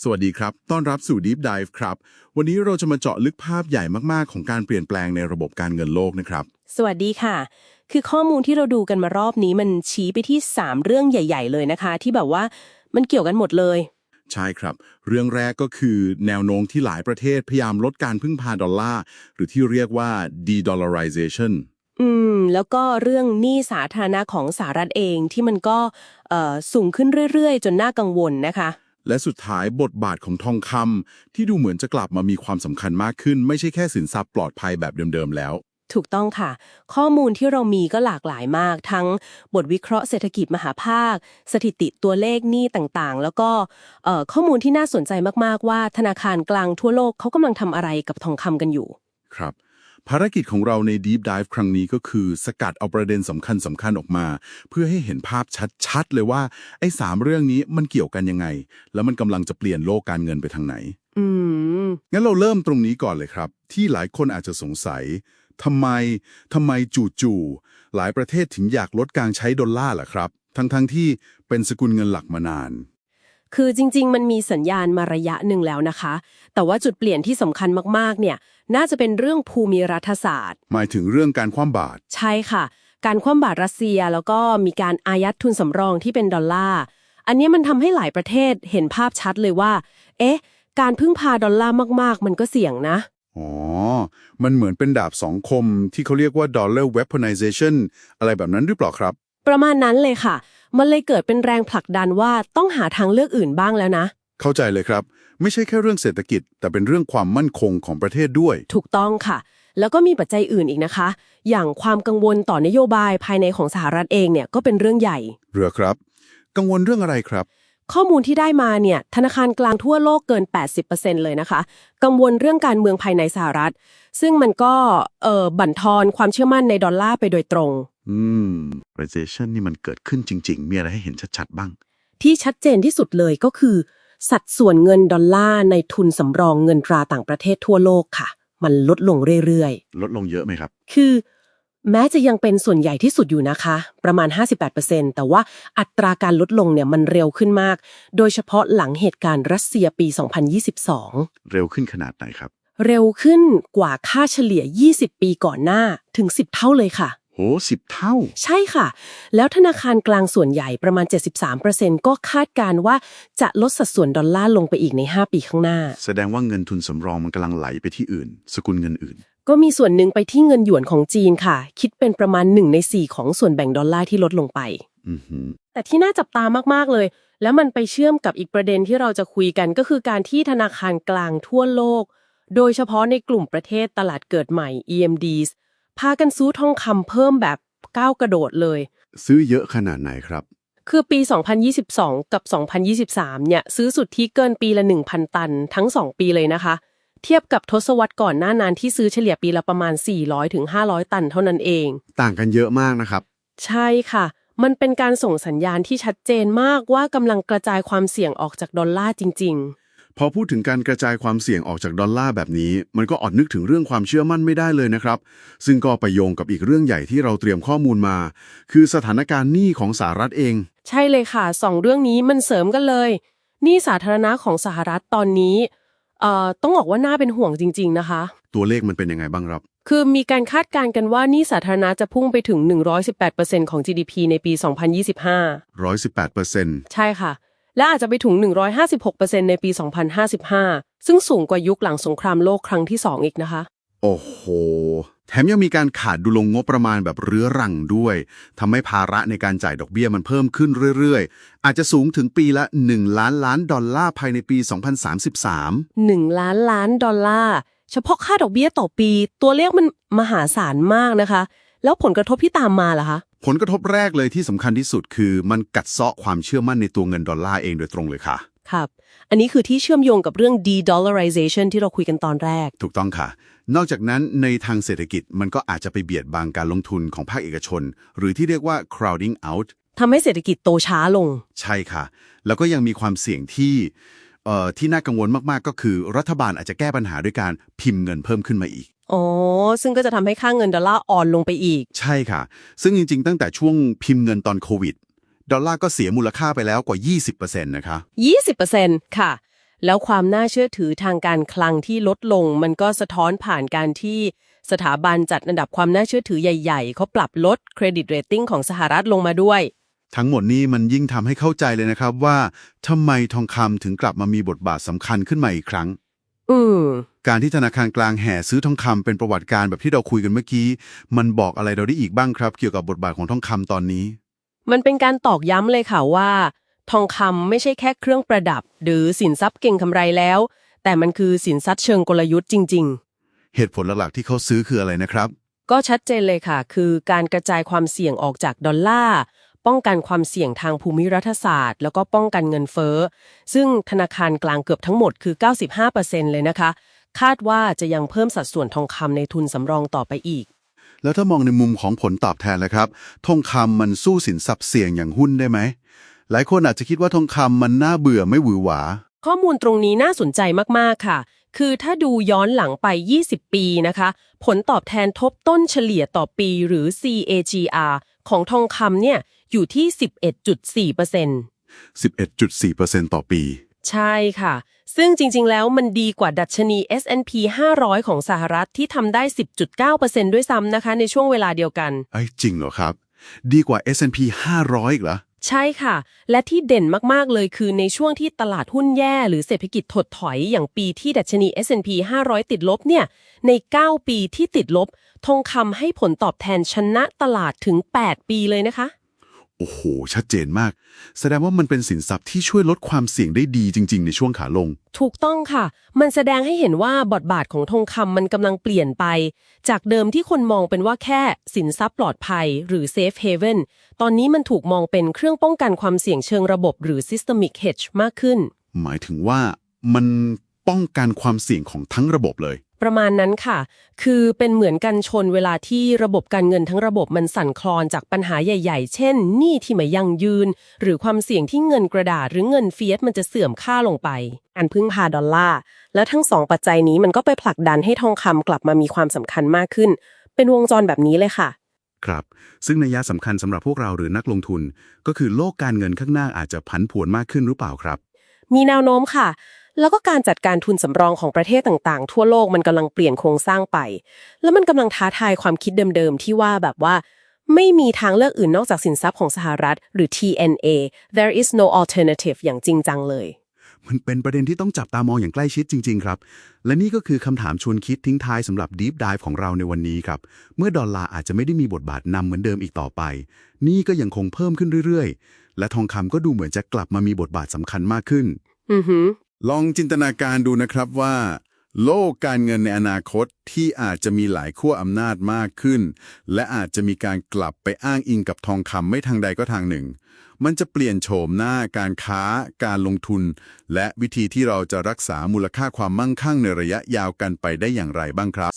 สวัสดีครับ ต้อนรับสู่ Deep Dive ครับ วันนี้เราจะมาเจาะลึกภาพใหญ่มากๆ ของการเปลี่ยนแปลงในระบบการเงินโลกนะครับ สวัสดีค่ะ คือข้อมูลที่เราดูกันมารอบนี้มันชี้ไปที่ 3 เรื่องใหญ่ ๆ เลยนะคะ ที่แบบว่ามันเกี่ยวกันหมดเลย ใช่ครับ เรื่องแรกก็คือแนวโน้มที่หลายประเทศพยายามลดการพึ่งพาดอลลาร์ หรือที่เรียกว่า de-dollarization อืม แล้วก็เรื่องหนี้สาธารณะของสหรัฐเองที่มันก็เอ่อสูงขึ้นเรื่อยๆ จนน่ากังวลนะคะ และสุดท้ายบทบาทของทองคำที่ดูเหมือนจะกลับมามีความสำคัญมากขึ้น ไม่ใช่แค่สินทรัพย์ปลอดภัยแบบเดิมๆแล้ว ถูกต้องค่ะ ข้อมูลที่เรามีก็หลากหลายมาก ทั้งบทวิเคราะห์เศรษฐกิจมหาภาค สถิติตัวเลขหนี้ต่างๆ แล้วก็เอ่อข้อมูลที่น่าสนใจมากๆว่า ธนาคารกลางทั่วโลกเขากำลังทำอะไรกับทองคำกันอยู่ ครับ ภารกิจของเราใน Deep Dive ครั้งนี้ก็คือ สกัดเอาประเด็นสำคัญสำคัญๆออกมา เพื่อให้เห็นภาพชัดๆ เลยว่า ไอ้สามเรื่องนี้มันเกี่ยวกันยังไง แล้วมันกำลังจะเปลี่ยนโลกการเงินไปทางไหนอืมงั้นเราเริ่มตรงนี้ก่อนเลยครับ ที่หลายคนอาจจะสงสัยทำไมทำไมจู่ๆหลายประเทศถึงอยากลดการใช้ดอลลาร์ล่ะครับ ทั้งๆที่เป็นสกุลเงินหลักมานาน คือจริง ๆ มันมีสัญญาณมาระยะหนึ่งแล้วนะคะ แต่ว่าจุดเปลี่ยนที่สำคัญมากๆ เนี่ย น่าจะเป็นเรื่องภูมิรัฐศาสตร์ หมายถึงเรื่องการคว่ำบาตรใช่ค่ะ การคว่ำบาตรรัสเซียแล้วก็มีการอายัดทุนสำรองที่เป็นดอลลาร์ อันนี้มันทำให้หลายประเทศเห็นภาพชัดเลยว่า เอ๊ะ การพึ่งพาดอลลาร์มากๆ มันก็เสี่ยงนะ อ๋อ มันเหมือนเป็นดาบสองคมที่เขาเรียกว่า dollar weaponization อะไรแบบนั้นหรือเปล่าครับ ประมาณนั้นเลยค่ะ มันเลยเกิดเป็นแรงผลักดันว่าต้องหาทางเลือกอื่นบ้างแล้วนะ เข้าใจเลยครับ ไม่ใช่แค่เรื่องเศรษฐกิจ แต่เป็นเรื่องความมั่นคงของประเทศด้วย ถูกต้องค่ะ แล้วก็มีปัจจัยอื่นอีกนะคะ อย่างความกังวลต่อนโยบายภายในของสหรัฐเองเนี่ยก็เป็นเรื่องใหญ่ เรือครับ กังวลเรื่องอะไรครับ ข้อมูลที่ได้มาเนี่ยธนาคารกลางทั่วโลกเกิน 80%เลยนะคะ กังวลเรื่องการเมืองภายในสหรัฐ ซึ่งมันก็เอ่อบั่นทอนความเชื่อมั่นในดอลลาร์ไปโดยตรง อืม recession นี่มันเกิดขึ้นจริง ๆ มีอะไรให้เห็นชัดๆบ้าง ที่ชัดเจนที่สุดเลยก็คือ สัดส่วนเงินดอลลาร์ในทุนสำรองเงินตราต่างประเทศทั่วโลกค่ะ มันลดลงเรื่อยลดลงเยอะไหมครับ ๆ คือ แม้จะยังเป็นส่วนใหญ่ที่สุดอยู่นะคะ ประมาณ 58%แต่ว่าอัตราการลดลงเนี่ยมันเร็วขึ้นมาก โดยเฉพาะหลังเหตุการณ์รัสเซียปี 2022 เร็วขึ้นขนาดไหนครับ เร็วขึ้นกว่าค่าเฉลี่ย 20 ปีก่อนหน้าถึง 10 เท่าเลยค่ะ โหสิบเท่า ใช่ค่ะ แล้วธนาคารกลางส่วนใหญ่ประมาณ 73%ก็คาดการณ์ว่าจะลดสัดส่วนดอลลาร์ลงไปอีกใน 5 ปีข้างหน้า แสดงว่าเงินทุนสำรองมันกำลังไหลไปที่อื่น สกุลเงินอื่น ก็มีส่วนหนึ่งไปที่เงินหยวนของจีนค่ะ คิดเป็นประมาณ 1 ใน 4 ของส่วนแบ่งดอลลาร์ที่ลดลงไป อือหือแต่ที่น่าจับตามาก ๆ เลย แล้วมันไปเชื่อมกับอีกประเด็นที่เราจะคุยกันก็คือการที่ธนาคารกลางทั่วโลก โดยเฉพาะในกลุ่มประเทศตลาดเกิดใหม่ EMDs พากันซื้อทองคำเพิ่มแบบก้าวกระโดดเลย ซื้อเยอะขนาดไหนครับ คือปี 2022 กับ 2023 เนี่ย ซื้อสุดที่เกินปีละ 1,000 ตัน ทั้ง 2 ปีเลยนะคะ เทียบกับทศวรรษก่อนหน้านั้นที่ซื้อเฉลี่ยปีละประมาณ 400ถึง500ตันเท่านั้นเอง ต่างกันเยอะมากนะครับ ใช่ค่ะ มันเป็นการส่งสัญญาณที่ชัดเจนมากว่ากำลังกระจายความเสี่ยงออกจากดอลลาร์จริง พอพูดถึงการกระจายความเสี่ยงออกจากดอลลาร์แบบนี้ มันก็อดนึกถึงเรื่องความเชื่อมั่นไม่ได้เลยนะครับ ซึ่งก็ไปโยงกับอีกเรื่องใหญ่ที่เราเตรียมข้อมูลมา คือสถานการณ์หนี้ของสหรัฐเองๆใช่เลยค่ะสองเรื่องนี้มันเสริมกันเลยหนี่สาธารณะของสหรัฐตอนนี้เอ่อต้องบอกว่าน่าเป็นห่วงจริง ๆ นะคะ ตัวเลขมันเป็นยังไงบ้างครับ คือมีการคาดการณ์กันว่าหนี้สาธารณะจะพุ่งไปถึง 118%ของ GDP ในปี 2025 118%ใช่ค่ะ และอาจจะไปถึง 156%ในปี 2055 ซึ่งสูงกว่ายุคหลังสงครามโลกครั้งที่ 2 อีกนะคะ โอ้โห แถมยังมีการขาดดุลงงบประมาณแบบเรื้อรังด้วยทำให้ภาระในการจ่ายดอกเบี้ยมันเพิ่มขึ้นเรื่อยๆ อาจจะสูงถึงปีละ 1 ล้านล้านดอลลาร์ภายในปี 2033 1 ล้านล้านดอลลาร์ เฉพาะค่าดอกเบี้ยต่อปี ตัวเลขมันมหาศาลมากนะคะ แล้วผลกระทบที่ตามมาล่ะคะ ผลกระทบแรกเลยที่สำคัญที่สุดคือมันกัดเซาะความเชื่อมั่นในตัวเงินดอลลาร์เองโดยตรงเลยค่ะ ครับ อันนี้คือที่เชื่อมโยงกับเรื่อง de-dollarization ที่เราคุยกันตอนแรก ถูกต้องค่ะ นอกจากนั้นในทางเศรษฐกิจมันก็อาจจะไปเบียดบังการลงทุนของภาคเอกชน หรือที่เรียกว่า crowding out ทำให้เศรษฐกิจโตช้าลง ใช่ค่ะ แล้วก็ยังมีความเสี่ยงที่เอ่อที่น่ากังวลมากๆ ก็คือรัฐบาลอาจจะแก้ปัญหาด้วยการพิมพ์เงินเพิ่มขึ้นมาอีก อ๋อ ซึ่งก็จะทำให้ค่าเงินดอลลาร์อ่อนลงไปอีก ใช่ค่ะ ซึ่งจริง ๆ ตั้งแต่ช่วงพิมพ์เงินตอนโควิด ดอลลาร์ก็เสียมูลค่าไปแล้วกว่า 20%นะคะ 20%ค่ะ แล้วความน่าเชื่อถือทางการคลังที่ลดลง มันก็สะท้อนผ่านการที่สถาบันจัดอันดับความน่าเชื่อถือใหญ่ๆ เขาปรับลดเครดิตเรตติ้งของสหรัฐลงมาด้วย ทั้งหมดนี้มันยิ่งทำให้เข้าใจเลยนะครับว่าทำไมทองคำถึงกลับมามีบทบาทสำคัญขึ้นมาอีกครั้ง อืมการที่ธนาคารกลางแห่ซื้อทองคำเป็นประวัติการแบบที่เราคุยกันเมื่อกี้ มันบอกอะไรเราได้อีกบ้างครับ เกี่ยวกับบทบาทของทองคำตอนนี้ มันเป็นการตอกย้ำเลยค่ะว่า ทองคำไม่ใช่แค่เครื่องประดับ หรือสินทรัพย์เก่งกำไรแล้ว แต่มันคือสินทรัพย์เชิงกลยุทธ์จริงๆเหตุผลหลักๆที่เขาซื้อคืออะไรนะครับก็ชัดเจนเลยค่ะ คือการกระจายความเสี่ยงออกจากดอลลาร์ ป้องกันความเสี่ยงทางภูมิรัฐศาสตร์ แล้วก็ป้องกันเงินเฟ้อ ซึ่งธนาคารกลางเกือบทั้งหมดคือ 95%เลยนะคะ คาดว่าจะยังเพิ่มสัดส่วนทองคำในทุนสำรองต่อไปอีก แล้วถ้ามองในมุมของผลตอบแทนแล้วครับ ทองคำมันสู้สินทรัพย์เสี่ยงอย่างหุ้นได้ไหม หลายคนอาจจะคิดว่าทองคำมันน่าเบื่อไม่หวือหวา ข้อมูลตรงนี้น่าสนใจมากๆค่ะ คือถ้าดูย้อนหลังไป 20 ปีนะคะ ผลตอบแทนทบต้นเฉลี่ยต่อปีหรือ CAGR ของทองคำเนี่ย อยู่ที่ 11.4% 11.4%ต่อปี ใช่ค่ะ ซึ่งจริง ๆ แล้วมันดีกว่าดัชนี S&P 500 ของสหรัฐที่ทำได้ 10.9%ด้วยซ้ำนะคะ ในช่วงเวลาเดียวกัน ไอ้ยจริงเหรอครับ ดีกว่า S&P 500อีกเหรอ ใช่ค่ะ และที่เด่นมาก ๆ เลยคือในช่วงที่ตลาดหุ้นแย่ หรือเศรษฐกิจถดถอยอย่างปีที่ดัชนี S&P 500 ติดลบเนี่ย ใน 9 ปีที่ติดลบ ทองคำให้ผลตอบแทนชนะตลาดถึง 8 ปีเลยนะคะ โอ้โห ชัดเจนมาก แสดงว่ามันเป็นสินทรัพย์ที่ช่วยลดความเสี่ยงได้ดีจริง ๆ ในช่วงขาลง ถูกต้องค่ะ มันแสดงให้เห็นว่าบทบาทของทองคำมันกำลังเปลี่ยนไป จากเดิมที่คนมองเป็นว่าแค่สินทรัพย์ปลอดภัย หรือ safe haven ตอนนี้มันถูกมองเป็นเครื่องป้องกันความเสี่ยงเชิงระบบหรือ systemic hedge มากขึ้น หมายถึงว่ามันป้องกันความเสี่ยงของทั้งระบบเลย ประมาณนั้นค่ะ คือเป็นเหมือนกันชนเวลาที่ระบบการเงินทั้งระบบมันสั่นคลอนจากปัญหาใหญ่ ๆ เช่น หนี้ที่ไม่ยั่งยืน หรือความเสี่ยงที่เงินกระดาษหรือเงินเฟียสมันจะเสื่อมค่าลงไป อันพึ่งพาดอลลาร์ แล้วทั้งสองปัจจัยนี้มันก็ไปผลักดันให้ทองคำกลับมามีความสำคัญมากขึ้น เป็นวงจรแบบนี้เลยค่ะ ครับ ซึ่งนัยยะสำคัญสำหรับพวกเราหรือนักลงทุน ก็คือโลกการเงินข้างหน้าอาจจะผันผวนมากขึ้นหรือเปล่าครับ มีแนวโน้มค่ะ แล้วก็การจัดการทุนสำรองของประเทศต่างๆ ทั่วโลกมันกำลังเปลี่ยนโครงสร้างไป แล้วมันกำลังท้าทายความคิดเดิมๆ ที่ว่าแบบว่า ไม่มีทางเลือกอื่นนอกจากสินทรัพย์ของสหรัฐ หรือ TNA there is no alternative อย่างจริงจังเลยมันเป็นประเด็นที่ต้องจับตามองอย่างใกล้ชิดจริง ๆ ครับ และนี่ก็คือคำถามชวนคิดทิ้งท้ายสำหรับ Deep Dive ของเราในวันนี้ครับ เมื่อดอลลาร์อาจจะไม่ได้มีบทบาทนำเหมือนเดิมอีกต่อไป นี่ก็ยังคงเพิ่มขึ้นเรื่อย ๆ และทองคำก็ดูเหมือนจะกลับมามีบทบาทสำคัญมากขึ้น อือหือ ลองจินตนาการดูนะครับว่า โลกการเงินในอนาคตที่อาจจะมีหลายขั้วอำนาจมากขึ้น และอาจจะมีการกลับไปอ้างอิงกับทองคำไม่ทางใดก็ทางหนึ่ง มันจะเปลี่ยนโฉมหน้าการค้า การลงทุน และวิธีที่เราจะรักษามูลค่าความมั่งคั่งในระยะยาวกันไปได้อย่างไรบ้างครับ